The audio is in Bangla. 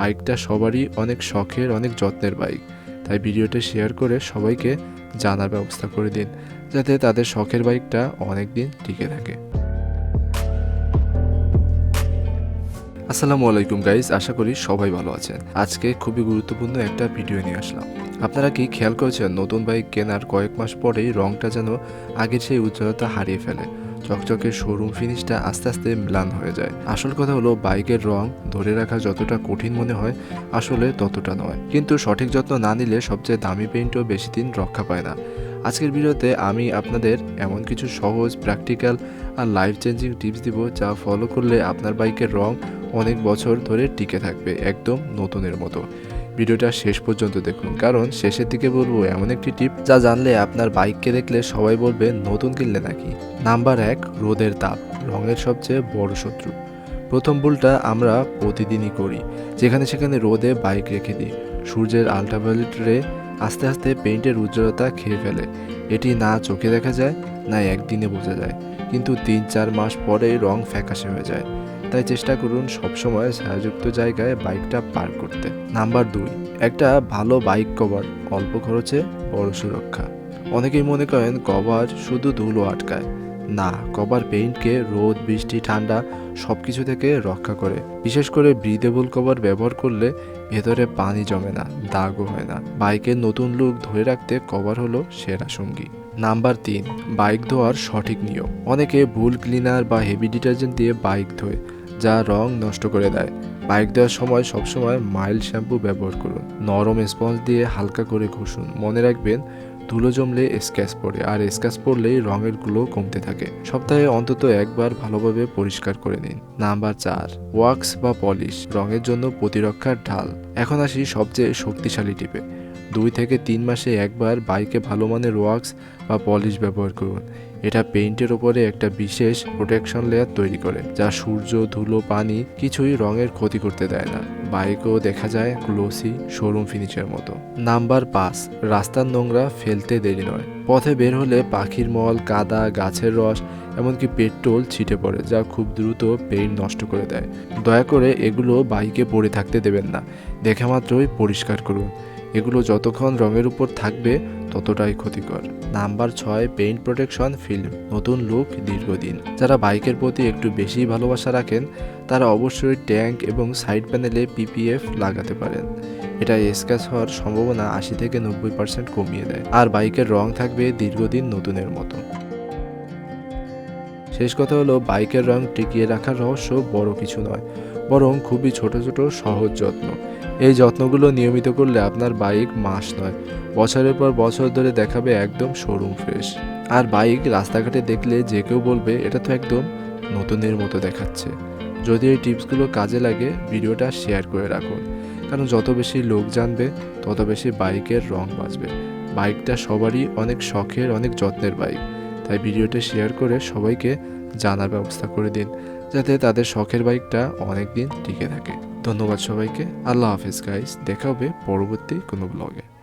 বাইকটা সবারই অনেক শখের, অনেক যত্নের বাইক। তাই ভিডিওটা শেয়ার করে সবাইকে জানার ব্যবস্থা করে দিন, যাতে তাদের শখের বাইকটা অনেক দিন টিকে থাকে। আসসালামু আলাইকুম গাইজ আশা করি সবাই ভালো আছেন। আজকে খুবই গুরুত্বপূর্ণ একটা ভিডিও নিয়ে আসলাম। আপনারা কি খেয়াল করেছেন, নতুন বাইক কেনার কয়েক মাস পরেই রংটা যেন আগের সেই উজ্জ্বলতা হারিয়ে ফেলে। চকচকে শোরুম ফিনিশটা আস্তে আস্তে ম্লান হয়ে যায়। আসল কথা হলো, বাইকের রং ধরে রাখা যতটা কঠিন মনে হয়, আসলে ততটা নয়। কিন্তু সঠিক যত্ন না নিলে সবচেয়ে দামি পেইন্টও বেশি দিন রক্ষা পায় না। আজকের ভিডিওতে আমি আপনাদের এমন কিছু সহজ প্র্যাকটিক্যাল আর লাইফ চেঞ্জিং টিপস দিব যা ফলো করলে আপনার বাইকের রং অনেক বছর ধরে টিকে থাকবে, একদম নতুনের মতো। ভিডিওটা শেষ পর্যন্ত দেখুন। কারণ শেষের দিকে বলব এমন একটি টিপ যা জানলে আপনার বাইককে দেখলে সবাই বলবে, নতুন কিনলে নাকি? নাম্বার এক, রোদের তাপ, রঙের সবচেয়ে বড় শত্রু। প্রথম ভুলটা আমরা প্রতিদিনই করি, যেখানে সেখানে রোদে বাইক রেখে দিই। সূর্যের আলট্রাভায়োলেট রে আস্তে আস্তে পেইন্টের উজ্জ্বলতা খেয়ে ফেলে। এটি না চোখে দেখা যায়, না একদিনে বোঝা যায়। কিন্তু তিন চার মাস পরেই রং ফ্যাকাশে হয়ে যায়। তাই চেষ্টা করুন সবসময় ছায়াযুক্ত জায়গায় বাইকটা পার করতে। নাম্বার দুই, একটা ভালো বাইক কভার, অল্প খরচে, বড় সুরক্ষা। অনেকেই মনে করেন কভার শুধু ধুলো আটকায়। না, কভার পেইন্টকে রোদ, বৃষ্টি, ঠান্ডা সব কিছু থেকে রক্ষা করে। বিশেষ করে ব্রিদেবল কভার ব্যবহার করলে ভেতরে পানি জমে না, দাগও হয় না। বাইকের নতুন লুক ধরে রাখতে কভার হলো সেরা সঙ্গী। নাম্বার তিন, বাইক ধোয়ার সঠিক নিয়ম। অনেকে ভুল ক্লিনার বা হেভি ডিটারজেন্ট দিয়ে বাইক ধোয়। যা রং নষ্ট করে দেয়। বাইক দেওয়ার সময় সবসময় মাইল্ড শ্যাম্পু ব্যবহার করুন। নরম স্পঞ্জ দিয়ে হালকা করে ঘষুন। মনে রাখবেন, ধুলো জমলে স্ক্যাচ পড়ে আর স্ক্যাচ পড়লেই রঙেরগুলো কমতে থাকে। সপ্তাহে অন্তত একবার ভালোভাবে পরিষ্কার করে নিন। নাম্বার চার ওয়াক্স বা পলিশ রঙের জন্য প্রতিরক্ষার ঢাল। এখন আসি সবচেয়ে শক্তিশালী টিপে। দুই থেকে তিন মাসে একবার বাইকে ভালো মানের ওয়াক্স বা পলিশ ব্যবহার করুন। এটা পেইন্টের ওপরে একটা বিশেষ প্রোটেকশন লেয়ার তৈরি করে, যা সূর্য, ধুলো, পানি কিছুই রঙের ক্ষতি করতে দেয় না। বাইকও দেখা যায় গ্লোসি শোরুম ফিনিশের মতো। নাম্বার পাঁচ, রাস্তার নোংরা ফেলতে দেরি নয়। পথে বের হলে পাখির মল, কাদা, গাছের রস, এমনকি পেট্রোল ছিটে পড়ে, যা খুব দ্রুত পেইন্ট নষ্ট করে দেয়। দয়া করে এগুলো বাইকে পড়ে থাকতে দেবেন না। দেখা মাত্রই পরিষ্কার করুন। এগুলো যতক্ষণ রঙের উপর থাকবে ততটাই ক্ষতিকর। নাম্বার ছয়, পেইন্ট প্রোটেকশন ফিল্ম, নতুন লুক দীর্ঘদিন। যারা বাইকের প্রতি একটু বেশি ভালোবাসা রাখেন, তারা অবশ্যই ট্যাঙ্ক এবং সাইড প্যানেলে পিপিএফ লাগাতে পারেন। এটা স্ক্যাচ হওয়ার সম্ভাবনা আশি থেকে নব্বই পার্সেন্ট কমিয়ে দেয়। আর বাইকের রং থাকবে দীর্ঘদিন নতুনের মতো। শেষ কথা হলো, বাইকের রং টিকিয়ে রাখার রহস্য বড় কিছু নয়। বরং খুবই ছোট ছোট, সহজ যত্ন। এই যত্নগুলো নিয়মিত করলে আপনার বাইক মাস নয়, বছরের পর বছর ধরে দেখাবে একদম শোরুম ফ্রেশ। আর বাইক রাস্তাঘাটে দেখলে যে কেউ বলবে, এটা তো একদম নতুনের মতো দেখাচ্ছে। যদি এই টিপসগুলো কাজে লাগে, ভিডিওটা শেয়ার করে রাখুন। কারণ যত বেশি লোক জানবে, তত বেশি বাইকের রং বাঁচবে। বাইকটা সবারই অনেক শখের, অনেক যত্নের বাইক। তাই ভিডিওটা শেয়ার করে সবাইকে জানার ব্যবস্থা করে দিন। যাতে তাদের শখের বাইকটা অনেকদিন টিকে থাকে। ধন্যবাদ সবাইকে। আল্লাহ হাফিজ গাইস দেখা হবে পরবর্তী কোনো ব্লগে